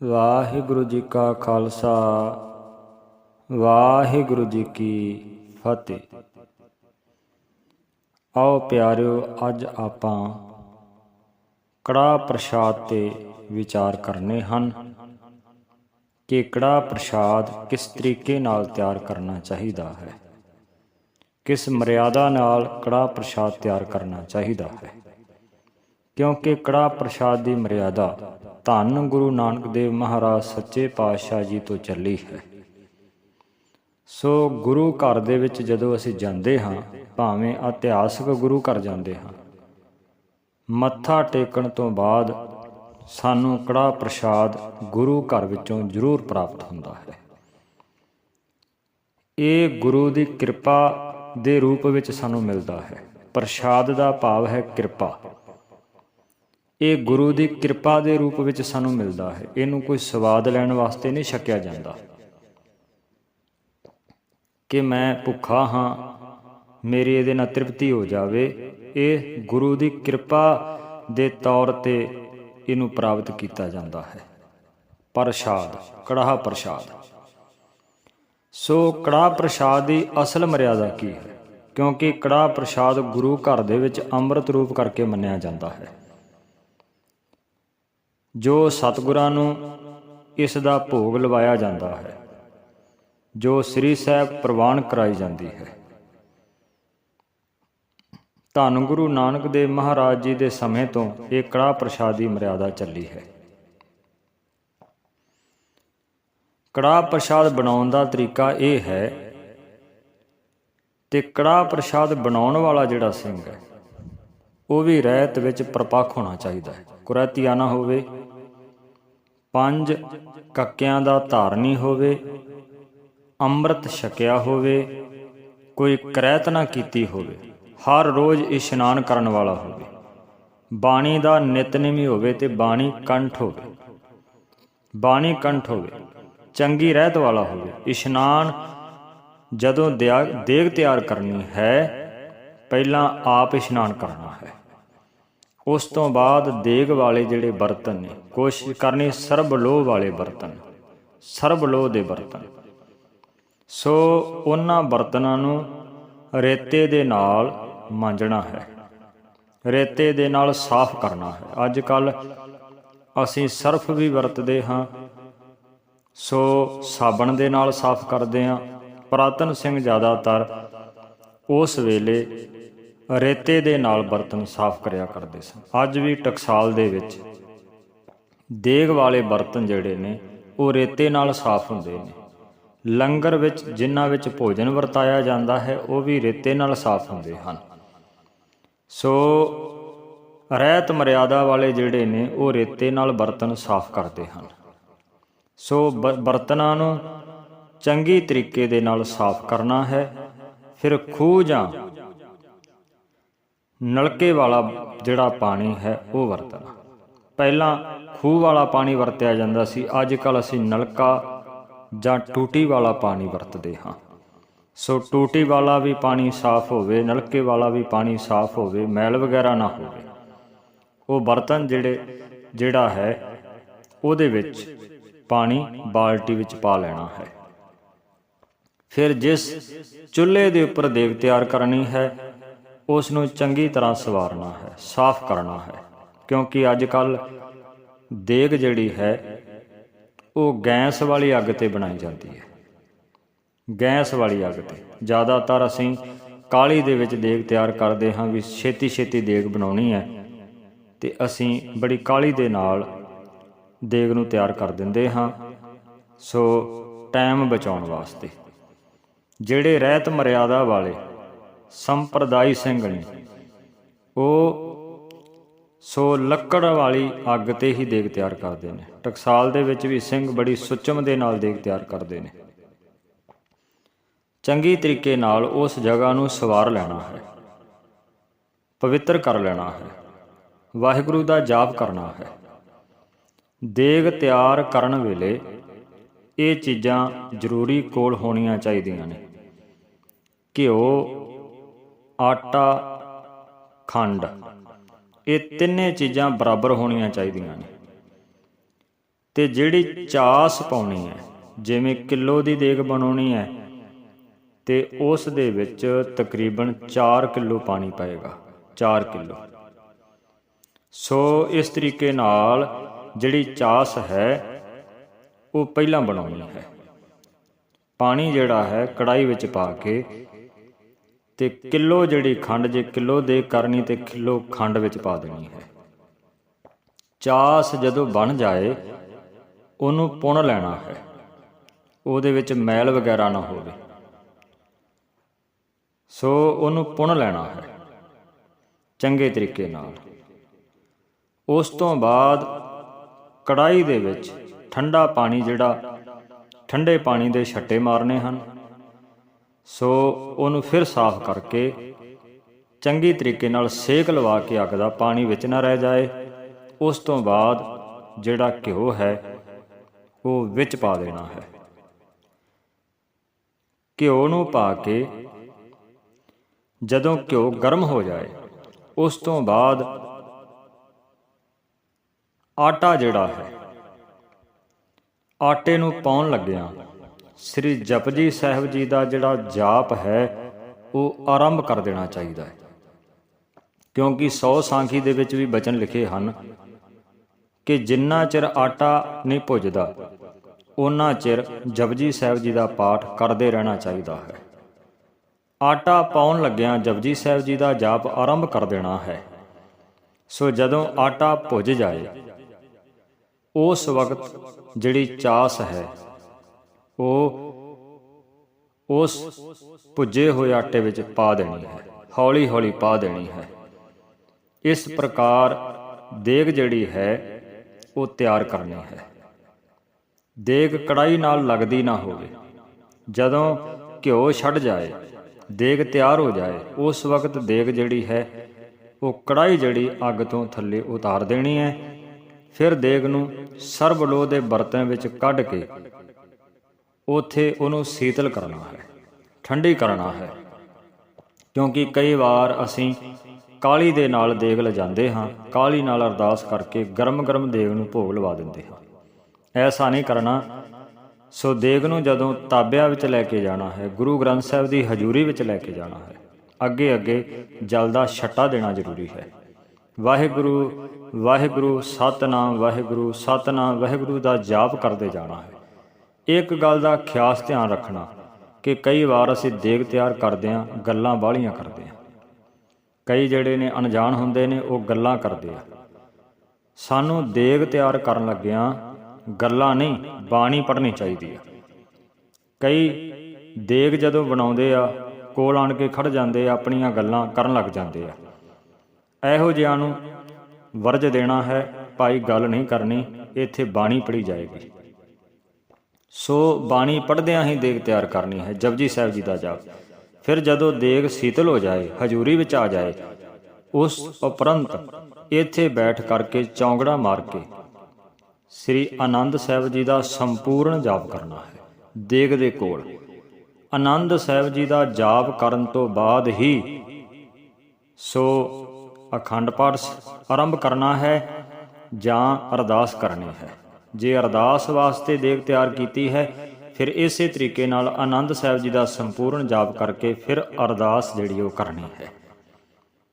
ਵਾਹਿਗੁਰੂ ਜੀ ਕਾ ਖਾਲਸਾ, ਵਾਹਿਗੁਰੂ ਜੀ ਕੀ ਫਤਿਹ। ਆਓ ਪਿਆਰਿਓ, ਅੱਜ ਆਪਾਂ ਕੜਾ ਪ੍ਰਸ਼ਾਦ ਤੇ ਵਿਚਾਰ ਕਰਨੇ ਹਨ ਕਿ ਕੜਾ ਪ੍ਰਸ਼ਾਦ ਕਿਸ ਤਰੀਕੇ ਨਾਲ ਤਿਆਰ ਕਰਨਾ ਚਾਹੀਦਾ ਹੈ, ਕਿਸ ਮਰਿਆਦਾ ਨਾਲ ਕੜਾ ਪ੍ਰਸ਼ਾਦ ਤਿਆਰ ਕਰਨਾ ਚਾਹੀਦਾ ਹੈ। ਕਿਉਂਕਿ ਕੜਾ ਪ੍ਰਸ਼ਾਦ ਦੀ ਮਰਿਆਦਾ ਧੰਨ ਗੁਰੂ ਨਾਨਕ ਦੇਵ ਮਹਾਰਾਜ ਸੱਚੇ ਪਾਤਸ਼ਾਹ ਜੀ ਤੋਂ ਚੱਲੀ ਹੈ। ਸੋ ਗੁਰੂ ਘਰ ਦੇ ਵਿੱਚ ਜਦੋਂ ਅਸੀਂ ਜਾਂਦੇ ਹਾਂ, ਭਾਵੇਂ ਇਤਿਹਾਸਕ ਗੁਰੂ ਘਰ ਜਾਂਦੇ ਹਾਂ, ਮੱਥਾ ਟੇਕਣ ਤੋਂ ਬਾਅਦ ਸਾਨੂੰ ਕੜਾ ਪ੍ਰਸ਼ਾਦ ਗੁਰੂ ਘਰ ਵਿੱਚੋਂ ਜ਼ਰੂਰ ਪ੍ਰਾਪਤ ਹੁੰਦਾ ਹੈ। ਇਹ ਗੁਰੂ ਦੀ ਕਿਰਪਾ ਦੇ ਰੂਪ ਵਿੱਚ ਸਾਨੂੰ ਮਿਲਦਾ ਹੈ। ਪ੍ਰਸ਼ਾਦ ਦਾ ਭਾਵ ਹੈ ਕਿਰਪਾ। ਇਹ ਗੁਰੂ ਦੀ ਕਿਰਪਾ ਦੇ ਰੂਪ ਵਿੱਚ ਸਾਨੂੰ ਮਿਲਦਾ ਹੈ। ਇਹਨੂੰ ਕੋਈ ਸਵਾਦ ਲੈਣ ਵਾਸਤੇ ਨਹੀਂ ਛਕਿਆ ਜਾਂਦਾ। ਕਿ ਮੈਂ ਭੁੱਖਾ ਹਾਂ, ਮੇਰੀ ਇਹਦੇ ਨਾਲ ਤ੍ਰਿਪਤੀ ਹੋ ਜਾਵੇ, ਇਹ ਗੁਰੂ ਦੀ ਕਿਰਪਾ ਦੇ ਤੌਰ ਤੇ ਇਹਨੂੰ ਪ੍ਰਾਪਤ ਕੀਤਾ ਜਾਂਦਾ ਹੈ। ਪ੍ਰਸ਼ਾਦ, ਕੜਾਹ ਪ੍ਰਸ਼ਾਦ। ਸੋ ਕੜਾਹ ਪ੍ਰਸ਼ਾਦ ਦੀ ਅਸਲ ਮਰਿਆਦਾ ਕੀ ਹੈ? ਕਿਉਂਕਿ ਕੜਾਹ ਪ੍ਰਸ਼ਾਦ ਗੁਰੂ ਘਰ ਦੇ ਵਿੱਚ ਅੰਮ੍ਰਿਤ ਰੂਪ ਕਰਕੇ ਮੰਨਿਆ ਜਾਂਦਾ ਹੈ। ਜੋ ਸਤਿਗੁਰਾਂ ਨੂੰ ਇਸ ਦਾ ਭੋਗ ਲਵਾਇਆ ਜਾਂਦਾ ਹੈ, ਜੋ ਸ੍ਰੀ ਸਾਹਿਬ ਪ੍ਰਵਾਨ ਕਰਾਈ ਜਾਂਦੀ ਹੈ। ਧੰਨ ਗੁਰੂ ਨਾਨਕ ਦੇਵ ਮਹਾਰਾਜ ਜੀ ਦੇ ਸਮੇਂ ਤੋਂ ਇਹ ਕੜਾ ਪ੍ਰਸ਼ਾਦੀ ਮਰਿਆਦਾ ਚੱਲੀ ਹੈ। ਕੜਾ ਪ੍ਰਸ਼ਾਦ ਬਣਾਉਣ ਦਾ ਤਰੀਕਾ ਇਹ ਹੈ ਤੇ ਕੜਾ ਪ੍ਰਸ਼ਾਦ ਬਣਾਉਣ ਵਾਲਾ ਜਿਹੜਾ ਸਿੰਘ ਹੈ, ਉਹ ਵੀ ਰਹਿਤ ਵਿੱਚ ਪ੍ਰਪੱਖ ਹੋਣਾ ਚਾਹੀਦਾ ਹੈ। ਕੁਰੈਤੀਆ ਨਾ ਹੋਵੇ ਪੰਜ ਕੱਕਿਆਂ ਦਾ ਧਾਰਨੀ ਹੋਵੇ, ਅੰਮ੍ਰਿਤ ਛਕਿਆ ਹੋਵੇ, ਕੋਈ ਕਰੈਤ ਨਾ ਕੀਤੀ ਹੋਵੇ, ਹਰ ਰੋਜ਼ ਇਸ਼ਨਾਨ ਕਰਨ ਵਾਲਾ ਹੋਵੇ। ਬਾਣੀ ਦਾ ਨਿਤਨੇਮੀ ਹੋਵੇ ਤੇ ਬਾਣੀ ਕੰਠ ਹੋਵੇ। ਬਾਣੀ ਕੰਠ ਹੋਵੇ, ਚੰਗੀ ਰਹਿਤ ਵਾਲਾ ਹੋਵੇ। ਇਸ਼ਨਾਨ ਜਦੋਂ ਦੇਗ ਤਿਆਰ ਕਰਨੀ ਹੈ, ਪਹਿਲਾਂ ਆਪ ਇਸ਼ਨਾਨ ਕਰਨਾ ਹੈ। ਉਸ ਤੋਂ ਬਾਅਦ ਦੇਗ ਵਾਲੇ ਜਿਹੜੇ ਬਰਤਨ ਨੇ, ਕੋਸ਼ਿਸ਼ ਕਰਨੀ ਸਰਬ ਲੋਹ ਵਾਲੇ ਬਰਤਨ, ਸਰਬ ਲੋਹ ਦੇ ਬਰਤਨ। ਸੋ ਉਹਨਾਂ ਬਰਤਨਾਂ ਨੂੰ ਰੇਤੇ ਦੇ ਨਾਲ ਮਾਂਜਣਾ ਹੈ। ਰੇਤੇ ਦੇ ਨਾਲ ਸਾਫ਼ ਕਰਨਾ ਹੈ। ਅੱਜ ਕੱਲ ਅਸੀਂ ਸਰਫ ਵੀ ਵਰਤਦੇ ਹਾਂ। ਸੋ ਸਾਬਣ ਦੇ ਨਾਲ ਸਾਫ਼ ਕਰਦੇ ਹਾਂ। ਪ੍ਰਾਤਨ ਸਿੰਘ ਜ਼ਿਆਦਾਤਰ ਉਸ ਵੇਲੇ ਰੇਤੇ ਦੇ ਨਾਲ ਬਰਤਨ ਸਾਫ਼ ਕਰਿਆ ਕਰਦੇ ਸਨ। ਅੱਜ ਵੀ ਟਕਸਾਲ ਦੇ ਵਿੱਚ ਦੇਗ ਵਾਲੇ ਬਰਤਨ ਜਿਹੜੇ ਨੇ, ਉਹ ਰੇਤੇ ਨਾਲ ਸਾਫ਼ ਹੁੰਦੇ ਨੇ। ਲੰਗਰ ਵਿੱਚ ਜਿਨ੍ਹਾਂ ਵਿੱਚ ਭੋਜਨ ਵਰਤਾਇਆ ਜਾਂਦਾ ਹੈ, ਉਹ ਵੀ ਰੇਤੇ ਨਾਲ ਸਾਫ਼ ਹੁੰਦੇ ਹਨ। ਸੋ ਰਹਿਤ ਮਰਿਆਦਾ ਵਾਲੇ ਜਿਹੜੇ ਨੇ, ਉਹ ਰੇਤੇ ਨਾਲ ਬਰਤਨ ਸਾਫ਼ ਕਰਦੇ ਹਨ। ਸੋ ਬਰਤਨਾਂ ਨੂੰ ਚੰਗੀ ਤਰੀਕੇ ਦੇ ਨਾਲ ਸਾਫ਼ ਕਰਨਾ ਹੈ, ਫਿਰ ਖੂਹ ਜਾਂ ਨਲਕੇ ਵਾਲਾ ਜਿਹੜਾ ਪਾਣੀ ਹੈ ਉਹ ਵਰਤਣਾ। ਪਹਿਲਾਂ ਖੂਹ ਵਾਲਾ ਪਾਣੀ ਵਰਤਿਆ ਜਾਂਦਾ ਸੀ। ਅੱਜ ਕੱਲ ਅਸੀਂ ਨਲਕਾ ਜਾਂ ਟੂਟੀ ਵਾਲਾ ਪਾਣੀ ਵਰਤਦੇ ਹਾਂ। ਸੋ ਟੂਟੀ ਵਾਲਾ ਵੀ ਪਾਣੀ ਸਾਫ਼ ਹੋਵੇ, ਨਲਕੇ ਵਾਲਾ ਵੀ ਪਾਣੀ ਸਾਫ਼ ਹੋਵੇ, ਮੈਲ ਵਗੈਰਾ ਨਾ ਹੋਵੇ, ਉਹ ਬਰਤਨ ਜਿਹੜੇ, ਜਿਹੜਾ ਹੈ, ਉਹਦੇ ਵਿੱਚ ਪਾਣੀ ਬਾਲਟੀ ਵਿੱਚ ਪਾ ਲੈਣਾ ਹੈ। ਫਿਰ ਜਿਸ ਚੁੱਲ੍ਹੇ ਦੇ ਉੱਪਰ ਦੇਗ ਤਿਆਰ ਕਰਨੀ ਹੈ ਉਸ ਨੂੰ ਚੰਗੀ ਤਰ੍ਹਾਂ ਸਵਾਰਨਾ ਹੈ, ਸਾਫ਼ ਕਰਨਾ ਹੈ, ਕਿਉਂਕਿ ਅੱਜ ਕੱਲ ਦੇਗ ਜਿਹੜੀ ਹੈ, ਉਹ ਗੈਸ ਵਾਲੀ ਅੱਗ ਤੇ ਬਣਾਈ ਜਾਂਦੀ ਹੈ। ਗੈਸ ਵਾਲੀ ਅੱਗ ਤੇ। ਜ਼ਿਆਦਾਤਰ ਅਸੀਂ ਕਾਲੀ ਦੇ ਵਿੱਚ ਦੇਗ ਤਿਆਰ ਕਰਦੇ ਹਾਂ ਵੀ ਛੇਤੀ ਛੇਤੀ ਦੇਗ ਬਣਾਉਣੀ ਹੈ ਤੇ ਅਸੀਂ ਬੜੀ ਕਾਲੀ ਦੇ ਨਾਲ ਦੇਗ ਨੂੰ ਤਿਆਰ ਕਰ ਦਿੰਦੇ ਹਾਂ। ਸੋ ਟਾਈਮ ਬਚਾਉਣ ਵਾਸਤੇ। ਜਿਹੜੇ ਰਹਿਤ ਮਰਿਆਦਾ ਵਾਲੇ ਸੰਪਰਦਾਈ ਸਿੰਘ ਨੇ। ਉਹ ਸੋ ਲੱਕੜ ਵਾਲੀ ਅੱਗ ਤੇ ਹੀ ਦੇਗ ਤਿਆਰ ਕਰਦੇ ਨੇ। ਟਕਸਾਲ ਦੇ ਵਿੱਚ ਵੀ ਸਿੰਘ ਬੜੀ ਸੁਚਮ ਦੇ ਨਾਲ ਦੇਗ ਤਿਆਰ ਕਰਦੇ ਨੇ। ਚੰਗੀ ਤਰੀਕੇ ਨਾਲ ਉਸ ਜਗ੍ਹਾ ਨੂੰ ਸਵਾਰ ਲੈਣਾ ਹੈ। ਪਵਿੱਤਰ ਕਰ ਲੈਣਾ ਹੈ। ਵਾਹਿਗੁਰੂ ਦਾ ਜਾਪ ਕਰਨਾ ਹੈ। ਦੇਗ ਤਿਆਰ ਕਰਨ ਵੇਲੇ ਇਹ ਚੀਜ਼ਾਂ ਜ਼ਰੂਰੀ ਕੋਲ ਹੋਣੀਆਂ ਚਾਹੀਦੀਆਂ ਨੇ। ਘਿਓ ਆਟਾ, ਖੰਡ। ਇਹ ਤਿੰਨੇ ਚੀਜ਼ਾਂ ਬਰਾਬਰ ਹੋਣੀਆਂ ਚਾਹੀਦੀਆਂ ਨੇ। ਤੇ ਜਿਹੜੀ ਚਾਸ ਪਾਉਣੀ ਹੈ, ਜਿਵੇਂ ਕਿਲੋ ਦੀ ਦੇਗ ਬਣਾਉਣੀ ਹੈ, ਤੇ ਉਸ ਦੇ ਵਿੱਚ ਤਕਰੀਬਨ 4 ਕਿਲੋ ਪਾਣੀ ਪਏਗਾ 4 ਕਿਲੋ। ਸੋ ਇਸ ਤਰੀਕੇ ਨਾਲ ਜਿਹੜੀ ਚਾਸ ਹੈ, ਉਹ ਪਹਿਲਾਂ ਬਣਾਉਣੀ ਹੈ। ਪਾਣੀ ਜਿਹੜਾ ਹੈ ਕੜਾਈ ਵਿੱਚ ਪਾ ਕੇ ਤੇ ਕਿਲੋ ਜਿਹੜੀ ਖੰਡ ਜੇ ਕਿਲੋ ਦੇ ਕਰਨੀ ਤੇ ਕਿਲੋ ਖੰਡ ਵਿੱਚ ਪਾ ਦੇਣੀ ਹੈ। ਚਾਸ ਜਦੋਂ ਬਣ ਜਾਏ, ਉਹਨੂੰ ਪੁਣ ਲੈਣਾ ਹੈ। ਉਹਦੇ ਵਿੱਚ ਮੈਲ ਵਗੈਰਾ ਨਾ ਹੋਵੇ। ਸੋ ਉਹਨੂੰ ਪੁਣ ਲੈਣਾ ਹੈ, ਚੰਗੇ ਤਰੀਕੇ ਨਾਲ। ਉਸ ਤੋਂ ਬਾਅਦ ਕੜਾਈ ਦੇ ਵਿੱਚ ਠੰਡਾ ਪਾਣੀ ਜਿਹੜਾ, ਠੰਡੇ ਪਾਣੀ ਦੇ ਛੱਟੇ ਮਾਰਨੇ ਹਨ। ਸੋ ਉਹਨੂੰ ਫਿਰ ਸਾਫ਼ ਕਰਕੇ ਚੰਗੀ ਤਰੀਕੇ ਨਾਲ ਸੇਕ ਲਵਾ ਕੇ ਅੱਗ ਦਾ ਪਾਣੀ ਵਿੱਚ ਨਾ ਰਹਿ ਜਾਏ। ਉਸ ਤੋਂ ਬਾਅਦ ਜਿਹੜਾ ਘਿਓ ਹੈ, ਉਹ ਵਿੱਚ ਪਾ ਦੇਣਾ ਹੈ। ਘਿਓ ਨੂੰ ਪਾ ਕੇ ਜਦੋਂ ਘਿਓ ਗਰਮ ਹੋ ਜਾਏ, ਉਸ ਤੋਂ ਬਾਅਦ ਆਟਾ ਜਿਹੜਾ ਹੈ, ਆਟੇ ਨੂੰ ਪਾਉਣ ਲੱਗਿਆਂ ਸ੍ਰੀ ਜਪਜੀ ਸਾਹਿਬ ਜੀ ਦਾ ਜਿਹੜਾ ਜਾਪ ਹੈ, ਉਹ ਆਰੰਭ ਕਰ ਦੇਣਾ ਚਾਹੀਦਾ ਹੈ। ਕਿਉਂਕਿ 100 ਸਾਖੀ ਦੇ ਵਿੱਚ ਵੀ ਬਚਨ ਲਿਖੇ ਹਨ ਕਿ ਜਿੰਨਾ ਚਿਰ ਆਟਾ ਨਹੀਂ ਭੁੱਜਦਾ ਉਹਨਾਂ ਚਿਰ ਜਪਜੀ ਸਾਹਿਬ ਜੀ ਦਾ ਪਾਠ ਕਰਦੇ ਰਹਿਣਾ ਚਾਹੀਦਾ ਹੈ। ਆਟਾ ਪਾਉਣ ਲੱਗਿਆਂ ਜਪਜੀ ਸਾਹਿਬ ਜੀ ਦਾ ਜਾਪ ਆਰੰਭ ਕਰ ਦੇਣਾ ਹੈ। ਸੋ ਜਦੋਂ ਆਟਾ ਭੁੱਜ ਜਾਏ, ਉਸ ਵਕਤ ਜਿਹੜੀ ਚਾਸ ਹੈ ਉਹ ਉਸ ਭੁੱਜੇ ਹੋਏ ਆਟੇ ਵਿੱਚ ਪਾ ਦੇਣੀ ਹੈ, ਹੌਲੀ ਹੌਲੀ ਪਾ ਦੇਣੀ ਹੈ। ਇਸ ਪ੍ਰਕਾਰ ਦੇਗ ਜਿਹੜੀ ਹੈ, ਉਹ ਤਿਆਰ ਕਰਨੀ ਹੈ। ਦੇਗ ਕੜਾਈ ਨਾਲ ਲੱਗਦੀ ਨਾ ਹੋਵੇ। ਜਦੋਂ ਘਿਓ ਛੱਡ ਜਾਏ, ਦੇਗ ਤਿਆਰ ਹੋ ਜਾਏ, ਉਸ ਵਕਤ ਦੇਗ ਜਿਹੜੀ ਹੈ, ਉਹ ਕੜਾਈ ਜਿਹੜੀ ਅੱਗ ਤੋਂ ਥੱਲੇ ਉਤਾਰ ਦੇਣੀ ਹੈ। ਫਿਰ ਦੇਗ ਨੂੰ ਸਰਬ ਲੋਹ ਦੇ ਬਰਤਨ ਵਿੱਚ ਕੱਢ ਕੇ ਉਥੇ ਉਹਨੂੰ ਸੀਤਲ ਕਰਨਾ ਹੈ, ਠੰਡੀ ਕਰਨਾ ਹੈ। ਕਿਉਂਕਿ ਕਈ ਵਾਰ ਅਸੀਂ ਕਾਲੀ ਦੇ ਨਾਲ ਦੇਗ ਲਿਜਾਂਦੇ ਹਾਂ, ਕਾਲੀ ਨਾਲ ਅਰਦਾਸ ਕਰਕੇ ਗਰਮ-ਗਰਮ ਦੇਗ ਨੂੰ ਭੋਗ ਲਵਾ ਦਿੰਦੇ ਹਾਂ। ਐਸਾ ਨਹੀਂ ਕਰਨਾ। ਸੋ ਦੇਗ ਨੂੰ ਜਦੋਂ ਤਾਬਿਆਂ ਵਿੱਚ ਲੈ ਕੇ ਜਾਣਾ ਹੈ, ਗੁਰੂ ਗ੍ਰੰਥ ਸਾਹਿਬ ਦੀ ਹਜ਼ੂਰੀ ਵਿੱਚ ਲੈ ਕੇ ਜਾਣਾ ਹੈ ਅੱਗੇ ਅੱਗੇ ਜਲ ਦਾ ਛੱਟਾ ਦੇਣਾ ਜ਼ਰੂਰੀ ਹੈ। ਵਾਹਿਗੁਰੂ ਵਾਹਿਗੁਰੂ ਸਤਨਾਮ ਵਾਹਿਗੁਰੂ ਸਤਨਾਮ, ਵਾਹਿਗੁਰੂ ਦਾ ਜਾਪ ਕਰਦੇ ਜਾਣਾ ਹੈ। ਇੱਕ ਗੱਲ ਦਾ ਖਿਆਸ ਧਿਆਨ ਰੱਖਣਾ ਕਿ ਕਈ ਵਾਰ ਅਸੀਂ ਦੇਗ ਤਿਆਰ ਕਰਦੇ ਆਂ ਗੱਲਾਂ ਬਾਹਲੀਆਂ ਕਰਦੇ ਆਂ ਕਈ ਜਿਹੜੇ ਨੇ ਅਣਜਾਣ ਹੁੰਦੇ ਨੇ, ਉਹ ਗੱਲਾਂ ਕਰਦੇ ਆ। ਸਾਨੂੰ ਦੇਗ ਤਿਆਰ ਕਰਨ ਲੱਗਿਆਂ ਗੱਲਾਂ ਨਹੀਂ, ਬਾਣੀ ਪੜ੍ਹਨੀ ਚਾਹੀਦੀ ਆ। ਕਈ ਦੇਗ ਜਦੋਂ ਬਣਾਉਂਦੇ ਆ, ਕੋਲ ਆਣ ਕੇ ਖੜ ਜਾਂਦੇ ਆ, ਆਪਣੀਆਂ ਗੱਲਾਂ ਕਰਨ ਲੱਗ ਜਾਂਦੇ ਆ। ਇਹੋ ਜਿਹਾਂ ਨੂੰ ਵਰਜ ਦੇਣਾ ਹੈ, ਭਾਈ ਗੱਲ ਨਹੀਂ ਕਰਨੀ, ਇੱਥੇ ਬਾਣੀ ਪੜੀ ਜਾਏਗੀ। ਸੋ ਬਾਣੀ ਪੜਦਿਆਂ ਹੀ ਦੇਗ ਤਿਆਰ ਕਰਨੀ ਹੈ, ਜਪਜੀ ਸਾਹਿਬ ਜੀ ਦਾ ਜਾਪ। ਫਿਰ ਜਦੋਂ ਦੇਗ ਸੀਤਲ ਹੋ ਜਾਏ, ਹਜੂਰੀ ਵਿੱਚ ਆ ਜਾਏ, ਉਸ ਉਪਰੰਤ ਇੱਥੇ ਬੈਠ ਕਰਕੇ ਚੌਂਗੜਾ ਮਾਰ ਕੇ ਸ੍ਰੀ ਆਨੰਦ ਸਾਹਿਬ ਜੀ ਦਾ ਸੰਪੂਰਨ ਜਾਪ ਕਰਨਾ ਹੈ, ਦੇਗ ਦੇ ਕੋਲ। ਆਨੰਦ ਸਾਹਿਬ ਜੀ ਦਾ ਜਾਪ ਕਰਨ ਤੋਂ ਬਾਅਦ ਹੀ ਸੋ ਅਖੰਡ ਪਾਠ ਆਰੰਭ ਕਰਨਾ ਹੈ ਜਾਂ ਅਰਦਾਸ ਕਰਨੀ ਹੈ। ਜੇ ਅਰਦਾਸ ਵਾਸਤੇ ਦੇਗ ਤਿਆਰ ਕੀਤੀ ਹੈ, ਫਿਰ ਇਸੇ ਤਰੀਕੇ ਨਾਲ ਆਨੰਦ ਸਾਹਿਬ ਜੀ ਦਾ ਸੰਪੂਰਨ ਜਾਪ ਕਰਕੇ ਫਿਰ ਅਰਦਾਸ ਜਿਹੜੀ ਉਹ ਕਰਨੀ ਹੈ।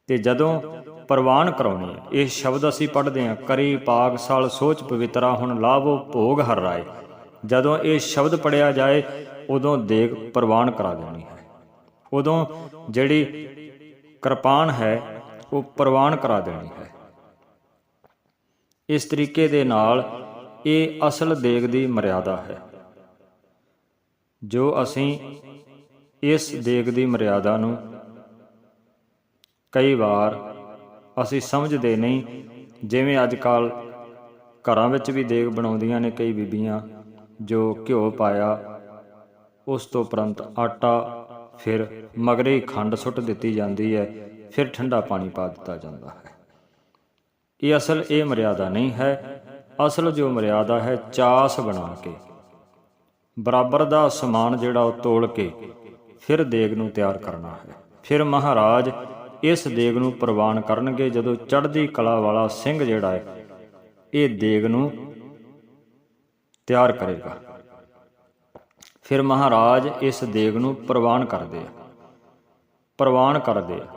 ਤੇ ਜਦੋਂ ਪ੍ਰਵਾਨ ਕਰਾਉਣੀ ਹੈ, ਇਹ ਸ਼ਬਦ ਅਸੀਂ ਪੜ੍ਹਦੇ ਹਾਂ, ਕਰੀ ਪਾਗ ਸਾਲ ਸੋਚ ਪਵਿੱਤਰਾ ਹੁਣ ਲਾਭੋ ਭੋਗ ਹਰ ਰਾਏ। ਜਦੋਂ ਇਹ ਸ਼ਬਦ ਪੜਿਆ ਜਾਏ, ਉਦੋਂ ਦੇਗ ਪ੍ਰਵਾਨ ਕਰਾ ਦੇਣੀ ਹੈ। ਉਦੋਂ ਜਿਹੜੀ ਕਿਰਪਾਨ ਹੈ, ਉਹ ਪ੍ਰਵਾਨ ਕਰਾ ਦੇਣੀ ਹੈ। ਇਸ ਤਰੀਕੇ ਦੇ ਨਾਲ ਇਹ ਅਸਲ ਦੇਗ ਦੀ ਮਰਿਆਦਾ ਹੈ। ਜੋ ਅਸੀਂ ਇਸ ਦੇਗ ਦੀ ਮਰਿਆਦਾ ਨੂੰ ਕਈ ਵਾਰ ਅਸੀਂ ਸਮਝਦੇ ਨਹੀਂ, ਜਿਵੇਂ ਅੱਜ ਕੱਲ ਘਰਾਂ ਵਿੱਚ ਵੀ ਦੇਗ ਬਣਾਉਂਦੀਆਂ ਨੇ ਕਈ ਬੀਬੀਆਂ, ਜੋ ਘਿਓ ਪਾਇਆ, ਉਸ ਤੋਂ ਉਪਰੰਤ ਆਟਾ, ਫਿਰ ਮਗਰੇ ਖੰਡ ਸੁੱਟ ਦਿੱਤੀ ਜਾਂਦੀ ਹੈ, ਫਿਰ ਠੰਡਾ ਪਾਣੀ ਪਾ ਦਿੱਤਾ ਜਾਂਦਾ ਹੈ। ਇਹ ਅਸਲ ਇਹ ਮਰਿਆਦਾ ਨਹੀਂ ਹੈ ਅਸਲ ਜੋ ਮਰਿਆਦਾ ਹੈ ਚਾਸ ਬਣਾ ਕੇ। ਬਰਾਬਰ ਦਾ ਸਮਾਨ ਜਿਹੜਾ ਉਹ ਤੋਲ ਕੇ ਫਿਰ ਦੇਗ ਨੂੰ ਤਿਆਰ ਕਰਨਾ ਹੈ। ਫਿਰ ਮਹਾਰਾਜ ਇਸ ਦੇਗ ਨੂੰ ਪ੍ਰਵਾਨ ਕਰਨਗੇ ਜਦੋਂ ਚੜ੍ਹਦੀ ਕਲਾ ਵਾਲਾ ਸਿੰਘ ਜਿਹੜਾ ਹੈ, ਇਹ ਦੇਗ ਨੂੰ ਤਿਆਰ ਕਰੇਗਾ। ਫਿਰ ਮਹਾਰਾਜ ਇਸ ਦੇਗ ਨੂੰ ਪ੍ਰਵਾਨ ਕਰਦੇ ਆ। ਪ੍ਰਵਾਨ ਕਰਦੇ ਆ।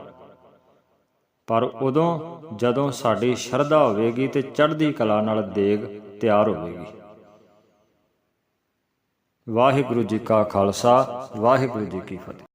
ਪਰ ਉਦੋਂ ਜਦੋਂ ਸਾਡੀ ਸ਼ਰਧਾ ਹੋਵੇਗੀ ਤੇ ਚੜ੍ਹਦੀ ਕਲਾ ਨਾਲ ਦੇਗ ਤਿਆਰ ਹੋਵੇਗੀ। ਵਾਹਿਗੁਰੂ ਜੀ ਕਾ ਖਾਲਸਾ, ਵਾਹਿਗੁਰੂ ਜੀ ਕੀ ਫਤਿਹ।